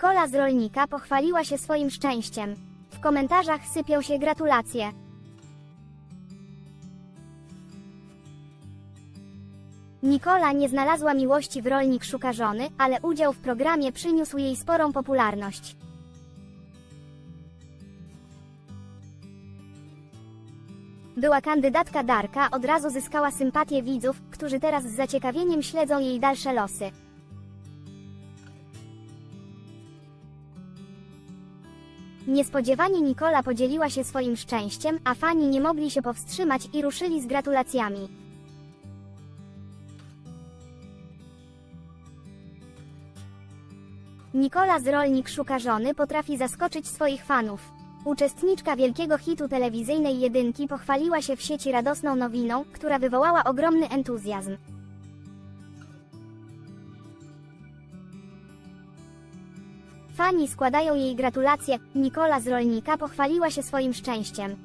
Nikola z rolnika pochwaliła się swoim szczęściem. W komentarzach sypią się gratulacje. Nikola nie znalazła miłości w Rolnik Szuka Żony, ale udział w programie przyniósł jej sporą popularność. Była kandydatka Darka od razu zyskała sympatię widzów, którzy teraz z zaciekawieniem śledzą jej dalsze losy. Niespodziewanie Nikola podzieliła się swoim szczęściem, a fani nie mogli się powstrzymać i ruszyli z gratulacjami. Nikola z Rolnik Szuka Żony potrafi zaskoczyć swoich fanów. Uczestniczka wielkiego hitu telewizyjnej jedynki pochwaliła się w sieci radosną nowiną, która wywołała ogromny entuzjazm. Fani składają jej gratulacje. Nikola z Rolnika pochwaliła się swoim szczęściem.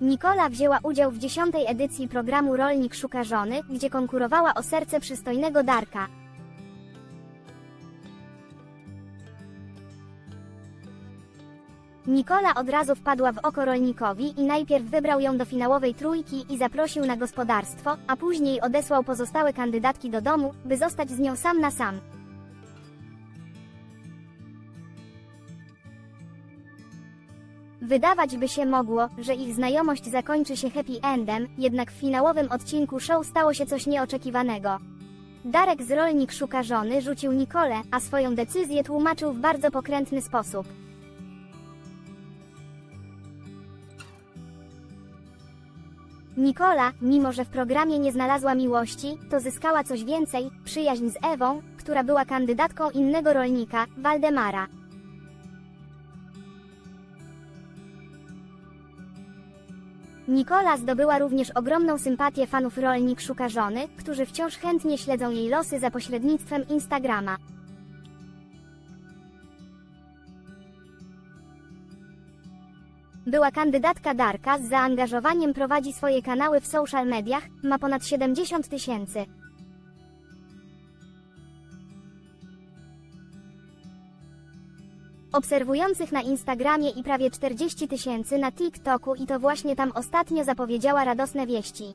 Nikola wzięła udział w dziesiątej edycji programu Rolnik Szuka Żony, gdzie konkurowała o serce przystojnego Darka. Nikola od razu wpadła w oko rolnikowi i najpierw wybrał ją do finałowej trójki i zaprosił na gospodarstwo, a później odesłał pozostałe kandydatki do domu, by zostać z nią sam na sam. Wydawać by się mogło, że ich znajomość zakończy się happy endem, jednak w finałowym odcinku show stało się coś nieoczekiwanego. Darek z Rolnik Szuka Żony rzucił Nikolę, a swoją decyzję tłumaczył w bardzo pokrętny sposób. Nikola, mimo że w programie nie znalazła miłości, to zyskała coś więcej przyjaźń z Ewą, która była kandydatką innego rolnika, Waldemara. Nikola zdobyła również ogromną sympatię fanów Rolnik Szuka Żony, którzy wciąż chętnie śledzą jej losy za pośrednictwem Instagrama. Była kandydatka Darka z zaangażowaniem prowadzi swoje kanały w social mediach, ma ponad 70 tysięcy. Obserwujących na Instagramie i prawie 40 tysięcy na TikToku i to właśnie tam ostatnio zapowiedziała radosne wieści.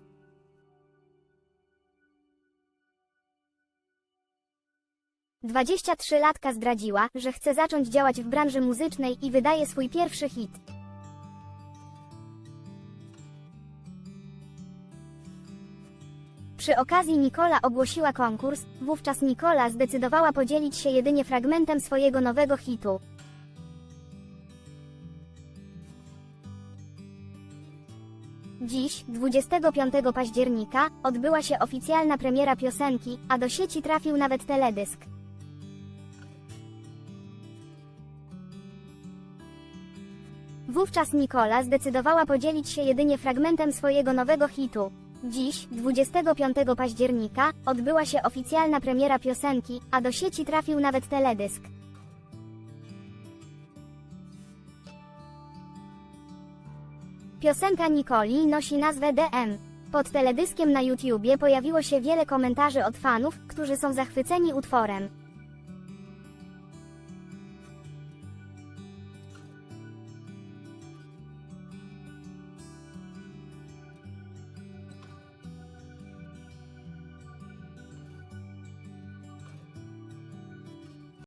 Dwadzieścia latka zdradziła, że chce zacząć działać w branży muzycznej i wydaje swój pierwszy hit. Przy okazji Nikola ogłosiła konkurs, wówczas Nikola zdecydowała podzielić się jedynie fragmentem swojego nowego hitu. Dziś, 25 października, odbyła się oficjalna premiera piosenki, a do sieci trafił nawet teledysk. Wówczas Nikola zdecydowała podzielić się jedynie fragmentem swojego nowego hitu. Dziś, 25 października, odbyła się oficjalna premiera piosenki, a do sieci trafił nawet teledysk. Piosenka Nikoli nosi nazwę DM. Pod teledyskiem na YouTubie pojawiło się wiele komentarzy od fanów, którzy są zachwyceni utworem.